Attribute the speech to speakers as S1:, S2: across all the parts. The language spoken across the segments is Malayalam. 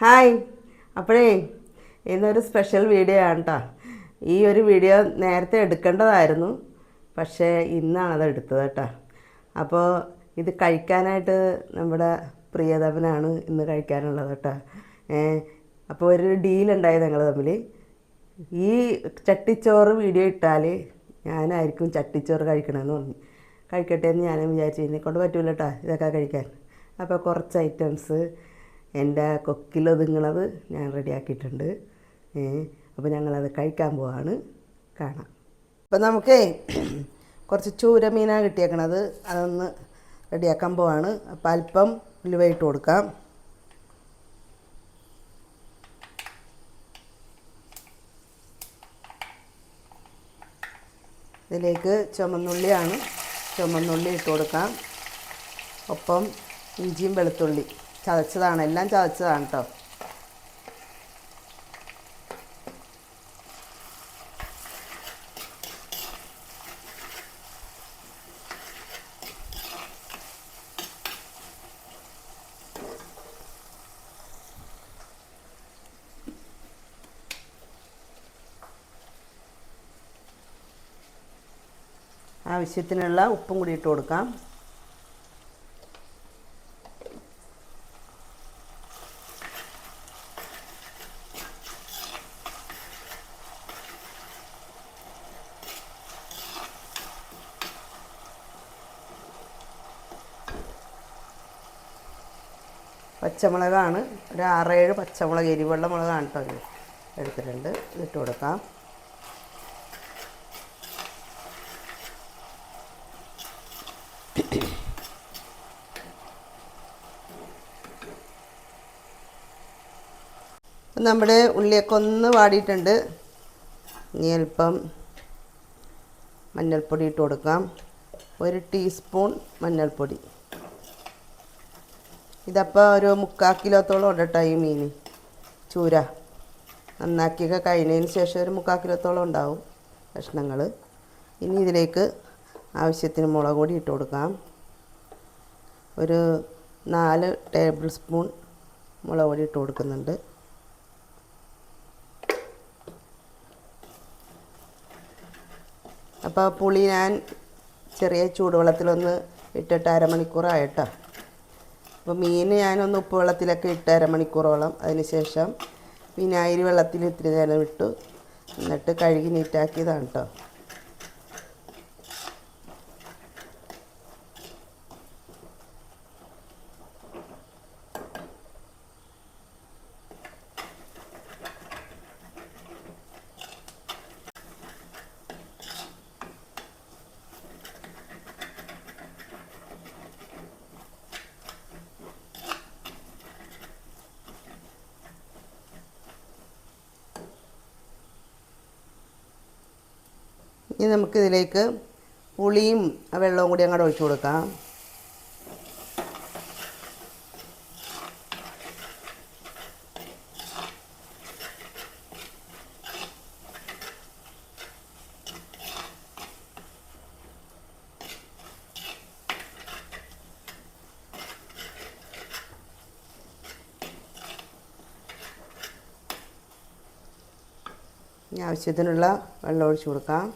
S1: ഹായ്. അപ്പോഴേ ഇന്നൊരു സ്പെഷ്യൽ വീഡിയോ ആണ് കേട്ടോ ഈ ഒരു വീഡിയോ നേരത്തെ എടുക്കേണ്ടതായിരുന്നു. പക്ഷേ ഇന്നാണ് അത് എടുത്തത് കേട്ടോ അപ്പോൾ ഇത് കഴിക്കാനായിട്ട് നമ്മുടെ പ്രിയതമനാണ് ഇന്ന് കഴിക്കാനുള്ളത് കേട്ടോ അപ്പോൾ ഒരു ഡീലുണ്ടായി ഞങ്ങൾ തമ്മിൽ ഈ ചട്ടിച്ചോറ് വീഡിയോ ഇട്ടാൽ ഞാനായിരിക്കും ചട്ടിച്ചോറ് കഴിക്കണമെന്ന് പറഞ്ഞു. കഴിക്കട്ടെ എന്ന് ഞാനും വിചാരിച്ചു എന്നെ കൊണ്ട് പറ്റൂല കേട്ടോ ഇതൊക്കെ കഴിക്കാൻ. അപ്പോൾ കുറച്ച് ഐറ്റംസ് എന്റെ കൊക്കിലൊതുങ്ങണത് ഞാൻ റെഡിയാക്കിയിട്ടുണ്ട്. അപ്പോൾ ഞങ്ങളത് കഴിക്കാൻ പോവാണ്. കാണാം. അപ്പോൾ നമുക്കേ കുറച്ച് ചൂര മീനാണ് കിട്ടിയേക്കണത്. അതൊന്ന് റെഡിയാക്കാൻ പോവാണ്. അപ്പോൾ അല്പം ഉലുവയിട്ട് കൊടുക്കാം. ഇതിലേക്ക് ചുമന്നുള്ളിയാണ്. ചുമന്നുള്ളി ഇട്ട് കൊടുക്കാം. ഒപ്പം ഇഞ്ചിയും വെളുത്തുള്ളി. ചതച്ചതാണ്. എല്ലാം ചതച്ചതാണ് കേട്ടോ ആവശ്യത്തിനുള്ള ഉപ്പും കൂടി ഇട്ട് കൊടുക്കാം. പച്ചമുളകാണ്. ഒരു ആറേഴ് പച്ചമുളക് എരിവെള്ള മുളകാണ് കേട്ടോ എടുത്തിട്ടുണ്ട്. ഇതിട്ട് കൊടുക്കാം. നമ്മുടെ ഉള്ളിയൊക്കെ ഒന്ന് വാടിയിട്ടുണ്ട്. ഇനി അല്പം മഞ്ഞൾപ്പൊടി ഇട്ട് കൊടുക്കാം. ഒരു ടീസ്പൂൺ മഞ്ഞൾപ്പൊടി. ഇതപ്പോൾ ഒരു മുക്കാൽ കിലോത്തോളം ഉണ്ട് കേട്ടോ ഈ മീൻ ചൂര. നന്നാക്കിയൊക്കെ കഴിഞ്ഞതിന് ശേഷം ഒരു മുക്കാൽ കിലോത്തോളം ഉണ്ടാവും കഷ്ണങ്ങൾ ഇനി ഇതിലേക്ക് ആവശ്യത്തിന് മുളക് പൊടി ഇട്ട് കൊടുക്കാം. ഒരു നാല് ടേബിൾ സ്പൂൺ മുളക് പൊടി ഇട്ട് കൊടുക്കുന്നുണ്ട്. അപ്പോൾ പുളി ഞാൻ ചെറിയ ചൂടുവെള്ളത്തിലൊന്ന് ഇട്ടിട്ട് അരമണിക്കൂറായിട്ടോ അപ്പോൾ മീൻ ഞാനൊന്ന് ഉപ്പ് വെള്ളത്തിലൊക്കെ ഇട്ട് അരമണിക്കൂറോളം അതിനുശേഷം വിനാഗിരി വെള്ളത്തിൽ ഇത്തിരി നേരം ഇട്ടു. എന്നിട്ട് കഴുകി നീറ്റാക്കിയതാണ് കേട്ടോ ഇനി നമുക്കിതിലേക്ക് പുളിയും വെള്ളവും കൂടി അങ്ങോട്ട് ഒഴിച്ചു കൊടുക്കാം. ആവശ്യത്തിനുള്ള വെള്ളം ഒഴിച്ചു കൊടുക്കാം.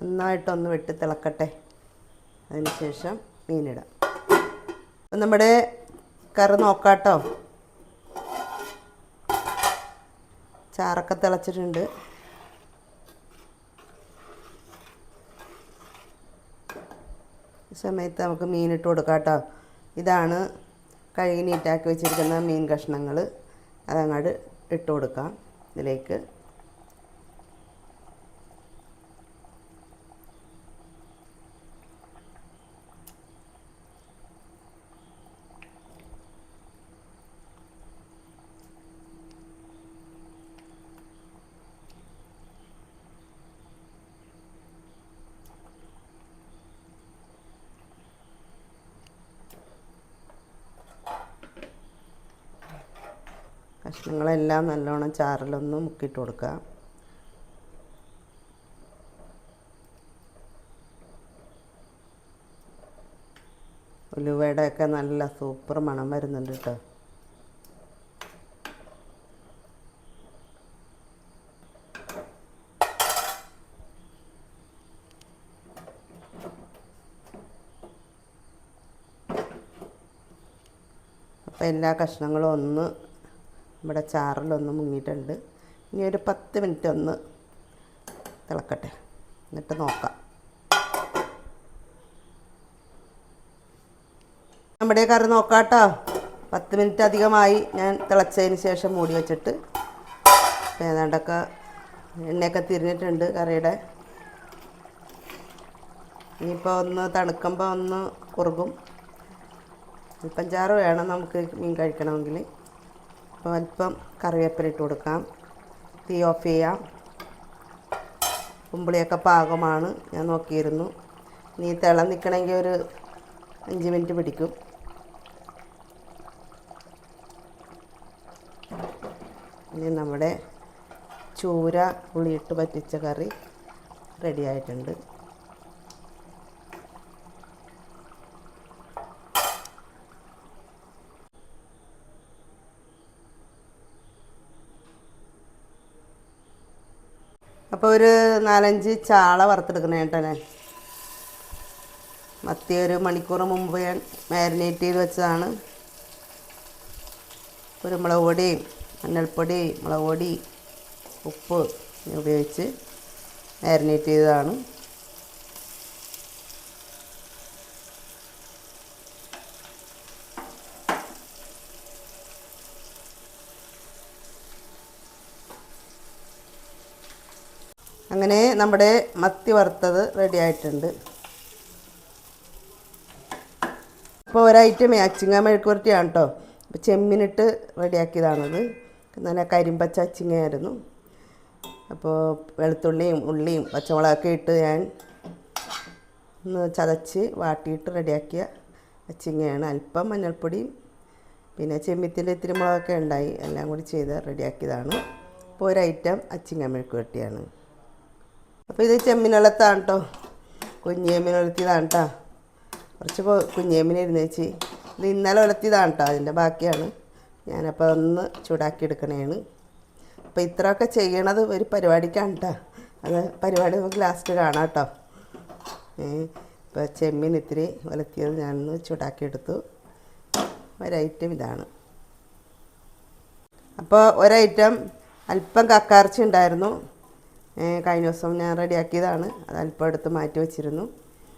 S1: നന്നായിട്ടൊന്ന് വെട്ടി തിളക്കട്ടെ. അതിനുശേഷം മീനിടാം. നമ്മുടെ കറി നോക്കാട്ടോ. ചാറൊക്കെ തിളച്ചിട്ടുണ്ട്. ഈ സമയത്ത് നമുക്ക് മീനിട്ട് കൊടുക്കാം കേട്ടോ ഇതാണ് കഴുകി നീറ്റാക്കി വെച്ചിരിക്കുന്ന മീൻ കഷ്ണങ്ങൾ അതങ്ങോട്ട് ഇട്ട് കൊടുക്കാം. ഇതിലേക്ക് കഷ്ണങ്ങളെല്ലാം നല്ലോണം ചാറിലൊന്ന് മുക്കിയിട്ട് കൊടുക്കുക. ഉലുവയുടെ ഒക്കെ നല്ല സൂപ്പർ മണം വരുന്നുണ്ട് കേട്ടോ. അപ്പോൾ എല്ലാ കഷ്ണങ്ങളും ഒന്ന് നമ്മുടെ ചാറിലൊന്ന് മുങ്ങിയിട്ടുണ്ട്. ഇനി ഒരു പത്ത് മിനിറ്റ് ഒന്ന് തിളക്കട്ടെ. എന്നിട്ട് നോക്കാം. നമ്മുടെ കറി നോക്കാം കേട്ടോ പത്ത് മിനിറ്റ് അധികമായി ഞാൻ തിളച്ചതിന് ശേഷം മൂടി വെച്ചിട്ട് ഏതാണ്ടൊക്കെ എണ്ണയൊക്കെ തിരിഞ്ഞിട്ടുണ്ട് കറിയുടെ. ഇനിയിപ്പോൾ ഒന്ന് തണുക്കുമ്പോൾ ഒന്ന് കുറുകും. അല്പഞ്ചാറ് ചാറ് വേണം നമുക്ക് മീൻ കഴിക്കണമെങ്കിൽ. അപ്പോൾ അല്പം കറിവേപ്പില ഇട്ട് കൊടുക്കാം. തീ ഓഫ് ചെയ്യാം. കുമ്പിളിയൊക്കെ പാകമാണ്. ഞാൻ നോക്കിയിരുന്നു. നീ തിളം നിൽക്കണമെങ്കിൽ ഒരു അഞ്ച് മിനിറ്റ് പിടിക്കും. ഇനി നമ്മുടെ ചൂര പുളിയിട്ട് പറ്റിച്ച കറി റെഡി അപ്പോൾ ഒരു നാലഞ്ച് ചാള വറുത്തെടുക്കണേ ഞാൻ. മത്തി ഒരു മണിക്കൂർ മുമ്പ് ഞാൻ മാരിനേറ്റ് ചെയ്ത് വെച്ചതാണ്. കുരുമുളക് പൊടി മഞ്ഞൾപ്പൊടി മുളക് പൊടി ഉപ്പ് ഉപയോഗിച്ച് മാരിനേറ്റ് ചെയ്തതാണ്. അങ്ങനെ നമ്മുടെ മത്തി വറുത്തത് റെഡി ആയിട്ടുണ്ട്. ഇപ്പോൾ ഒരൈറ്റം അച്ചിങ്ങ മെഴുക്കുവരട്ടിയാണ് കേട്ടോ അപ്പോൾ ചെമ്മിനിട്ട് റെഡിയാക്കിയതാണത് നല്ല കരിമ്പച്ച അച്ചിങ്ങയായിരുന്നു. അപ്പോൾ വെളുത്തുള്ളിയും ഉള്ളിയും പച്ചമുളകൊക്കെ ഇട്ട് ഞാൻ ഒന്ന് ചതച്ച് വാട്ടിയിട്ട് റെഡിയാക്കിയ അച്ചിങ്ങയാണ്. അല്പം മഞ്ഞൾപ്പൊടിയും പിന്നെ ചെമ്മിത്തിന്റെ ഇത്തിരി മുളകൊക്കെ ഉണ്ടായി. എല്ലാം കൂടി ചെയ്ത് റെഡിയാക്കിയതാണ് അപ്പോൾ ഒരു ഐറ്റം അച്ചിങ്ങ മെഴുക്കുവരട്ടിയാണ് അപ്പോൾ ഇത് ചെമ്മിനുള്ളത്താണ് കേട്ടോ കുഞ്ഞേമ്മിന് ഉലത്തിയതാണ് കേട്ടോ കുറച്ച് കുഞ്ഞേമ്മിന് ഇരുന്ന് വെച്ച് ഇത് ഇന്നലെ ഉലത്തിയതാണ് കേട്ടോ അതിന്റെ ബാക്കിയാണ്. ഞാനപ്പോൾ ഒന്ന് ചൂടാക്കി എടുക്കണേണ് അപ്പോൾ ഇത്രയൊക്കെ ചെയ്യണത് ഒരു പരിപാടിക്കാണ് കേട്ടോ അത് പരിപാടി നമുക്ക് ലാസ്റ്റ് കാണാം കേട്ടോ ഇപ്പോൾ ചെമ്മീൻ ഇത്തിരി ഉലത്തിയത് ഞാനൊന്ന് ചൂടാക്കി എടുത്തു ഒരൈറ്റം ഇതാണ്. അപ്പോൾ ഒരൈറ്റം അല്പം കക്കാർച്ചി ഉണ്ടായിരുന്നു. കഴിഞ്ഞ ദിവസം ഞാൻ റെഡിയാക്കിയതാണ്. അത് അല്പം എടുത്ത് മാറ്റി വെച്ചിരുന്നു.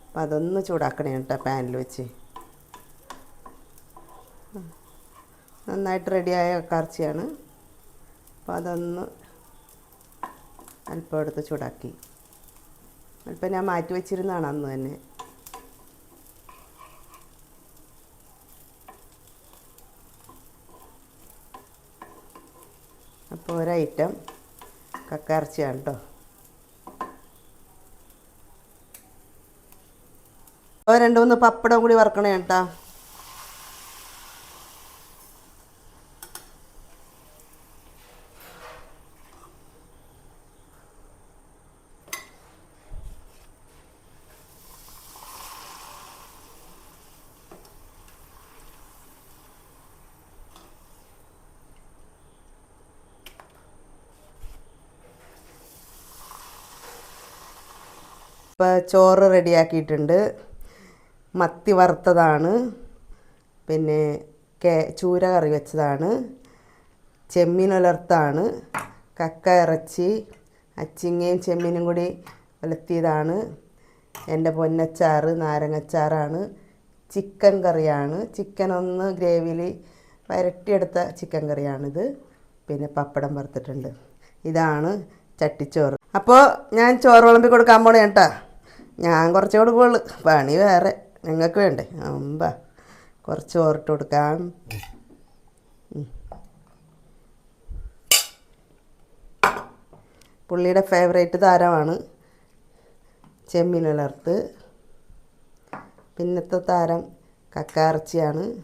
S1: അപ്പോൾ അതൊന്ന് ചൂടാക്കണേ കേട്ടോ പാനിൽ വെച്ച്. നന്നായിട്ട് റെഡിയായ കറച്ചിയാണ് അപ്പോൾ അതൊന്ന് അല്പം എടുത്ത് ചൂടാക്കി. അല്പം ഞാൻ മാറ്റി വെച്ചിരുന്നതാണ് അന്ന് തന്നെ. അപ്പോൾ ഒരൈറ്റം കക്കയിറച്ചിയാണ് കേട്ടോ. അപ്പോൾ രണ്ട് മൂന്ന് പപ്പടം കൂടി വറക്കണേ കേട്ടോ ഇപ്പോൾ ചോറ് റെഡിയാക്കിയിട്ടുണ്ട്. മത്തി വറുത്തതാണ്. പിന്നെ കേ ചൂര കറി വെച്ചതാണ്. ചെമ്മീൻ ഉലർത്താണ്. കക്ക ഇറച്ചി അച്ചിങ്ങയും ചെമ്മീനും കൂടി ഉലർത്തിയതാണ് എന്റെ പൊന്നച്ചാറ് നാരങ്ങച്ചാറാണ്. ചിക്കൻ കറിയാണ്. ചിക്കൻ ഒന്ന് ഗ്രേവിയിൽ വരട്ടിയെടുത്ത ചിക്കൻ കറിയാണിത്. പിന്നെ പപ്പടം വറുത്തിട്ടുണ്ട്. ഇതാണ് ചട്ടിച്ചോറ്. അപ്പോൾ ഞാൻ ചോറ് വിളമ്പി കൊടുക്കാൻ പോണേ ഞാൻ കുറച്ച് കൊടുക്കുള്ളൂ പണി വേറെ. നിങ്ങൾക്ക് വേണ്ടേ? അമ്പ കുറച്ച് ഓർട്ട് കൊടുക്കാം. പുള്ളിയുടെ ഫേവറേറ്റ് താരമാണ് ചെമ്മീൻ പിന്നത്തെ താരം കക്കയിറച്ചിയാണ്.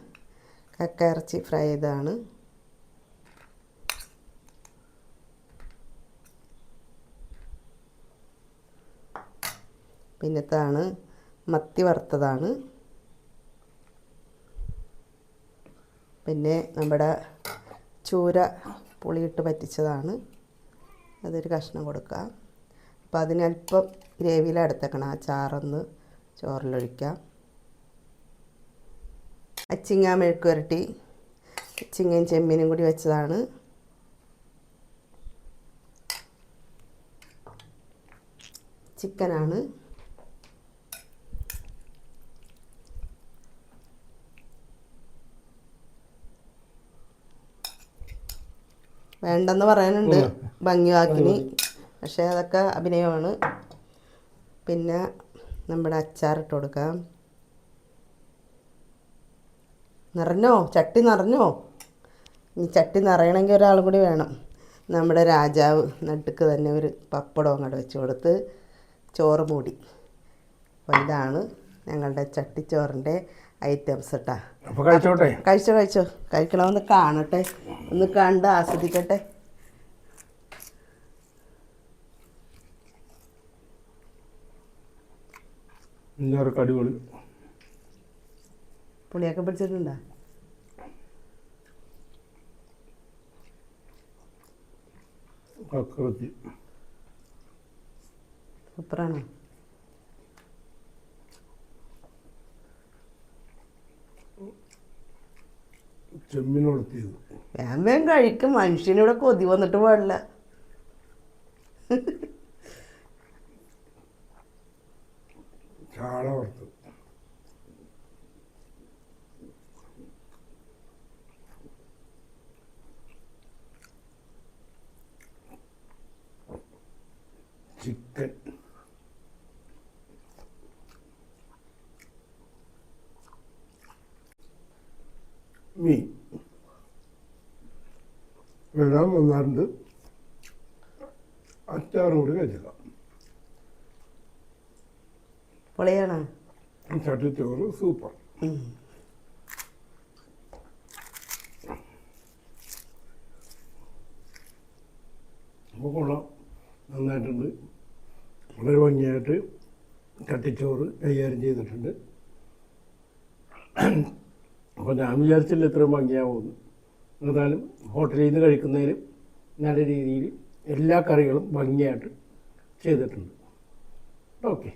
S1: കക്കയിറച്ചി ഫ്രൈ ചെയ്താണ് പിന്നത്താണ് മത്തി വറുത്തതാണ്. പിന്നെ നമ്മുടെ ചൂര പുളിയിട്ട് പറ്റിച്ചതാണ്. അതൊരു കഷ്ണം കൊടുക്കുക അപ്പോൾ അതിനല്പം ഗ്രേവിയിലെടുത്തേക്കണം ആ ചാറൊന്ന് ചോറിലൊഴിക്കാം. അച്ചിങ്ങ മെഴുക്ക് പുരട്ടി അച്ചിങ്ങയും ചെമ്മീനും കൂടി വെച്ചതാണ്. ചിക്കനാണ്. വേണ്ടെന്ന് പറയാനുണ്ട്. ഭംഗിവാക്കിന് പക്ഷേ അതൊക്കെ അഭിനയമാണ്. പിന്നെ നമ്മുടെ അച്ചാറിട്ട് കൊടുക്കാം. നിറഞ്ഞോ? ചട്ടി നിറഞ്ഞോ? ഈ ചട്ടി നിറയണമെങ്കിൽ ഒരാൾ കൂടി വേണം. നമ്മുടെ രാജാവ് നടുക്ക് തന്നെ ഒരു പപ്പടം അങ്ങോട്ട് വെച്ച് കൊടുത്ത് ചോറ് മൂടി. അപ്പോൾ ഇതാണ് ഞങ്ങളുടെ ചട്ടിച്ചോറിന്റെ ഐറ്റംസ് കേട്ടാ
S2: അപ്പോൾ കഴിച്ചോട്ടെ.
S1: കഴിച്ചോ കഴിച്ചോ. കഴിക്കണമെന്ന് കാണട്ടെ. ഒന്ന് കണ്ട് ആസ്വദിക്കട്ടെ.
S2: അടിപൊളി
S1: പുളിയൊക്കെ പിടിച്ചിട്ടുണ്ടോ? സൂപ്പറാണോ?
S2: ചെമ്മീൻ വളർത്തിയത്
S1: വേഗം വേഗം കഴിക്കും മനുഷ്യനിവിടെ കൊതി വന്നിട്ട് പാടില്ല.
S2: ചാള വറുത്തത് ചിക്കൻ മീൻ വെള്ളം വന്നാറുണ്ട് അച്ചാറോട് കഴിച്ചതാണ്
S1: പൊളിയാണോ?
S2: ചട്ടിച്ചോറ് സൂപ്പർ. അപ്പോൾ കൊള്ളാം. നന്നായിട്ടുണ്ട്. വളരെ ഭംഗിയായിട്ട് ചട്ടിച്ചോറ് കൈകാര്യം ചെയ്തിട്ടുണ്ട്. അപ്പോൾ ഞാൻ വിചാരിച്ചില്ല ഇത്രയും ഭംഗിയാവുമെന്ന്. എന്നാലും ഹോട്ടലിൽ നിന്ന് കഴിക്കുന്നതിനും നല്ല രീതിയിൽ എല്ലാ കറികളും ഭംഗിയായിട്ട് ചെയ്തിട്ടുണ്ട്. ഓക്കെ.